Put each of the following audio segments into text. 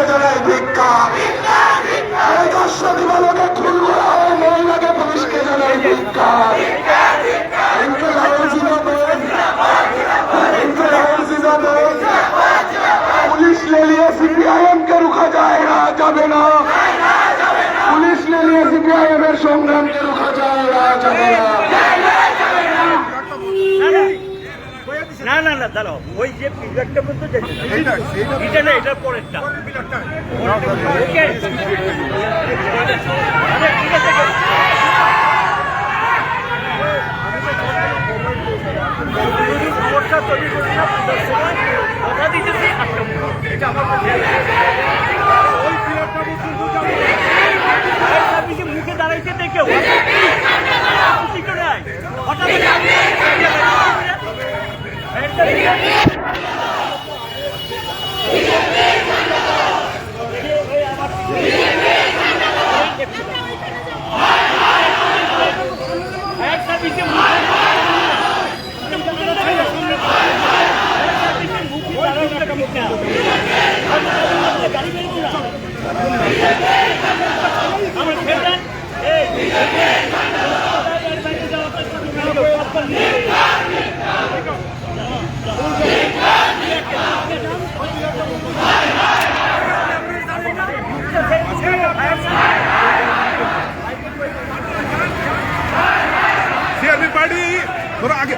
দিকে জানায় ভিক্ষা। এই দশটা দিবালকে খুন করা হয় পুলিশ ले लिए सीपीआईएम के रुका এর সংগ্রামকে রুখা যায় না, যাবে না। না না না দাঁড়াও ওই যে পিলারটা পর্যন্ত যেতে এটা না এটা পরেরটা। ওকে আচ্ছা, ঠিক আছে। ¡Viva বাড়ি। ধরো আগে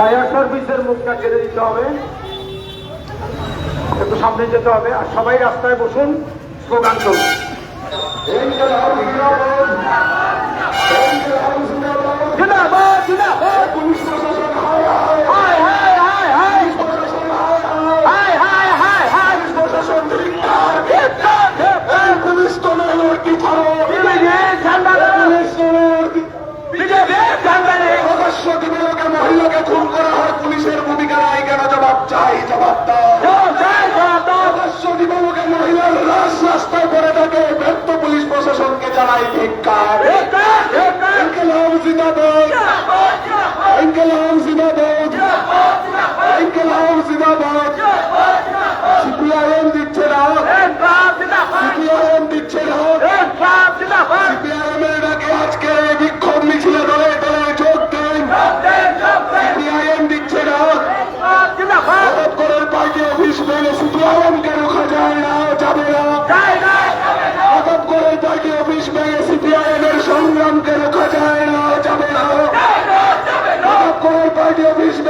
ফায়ার সার্ভিসের মুখটা কেড়ে দিতে হবে। একটু সামনে যেতে হবে। আর সবাই রাস্তায় বসুন স্লোগান চলুন চাই জবাব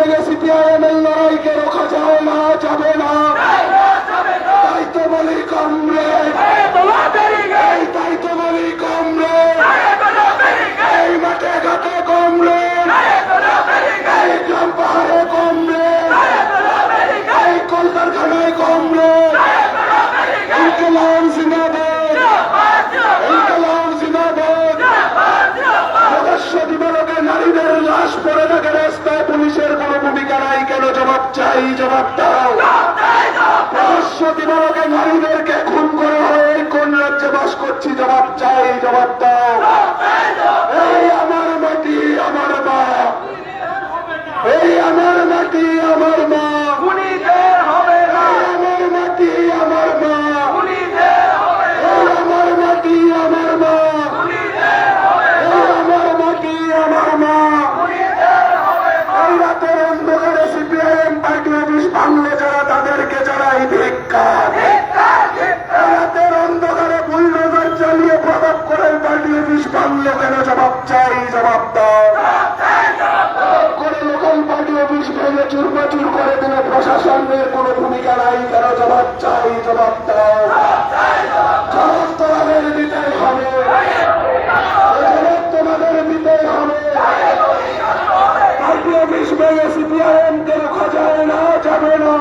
É esse dia চাই জবাব দাও। রহস্য দিবালকে নারীদেরকে খুন করে হয়ে কোন রাজ্যে বাস করছি? জবাব চাই, জবাব দাও। এই আমার মাটি, আমার মা। এই আমার মাটি, আমার মা খুনিদের হবে না এই আমার মাটি আমার মা খুনিদের হবে এই আমার মাটি আমার মা এই আমার মাটি আমার মা এই রাতের অন্ধকারে সিপিআইএম পার্টি অফিস ভাঙলে যারা তাদেরকে জানাই ধিক্কার এই রাতের অন্ধকারে বুলডোজার চালিয়ে প্রভাব করে পার্টি অফিস ভাঙলে কেন জবাব চাই জবাব দাও পার্টি অফিস ভেঙে চুরমাচুর করে প্রশাসনের কোনো ভূমিকা নাই, কেন জবাব চাই, জবাব দাও। জবাব হবে। জবাব হবে। পার্টি অফিস ভেঙে সিপিআইএম না, যাবে না।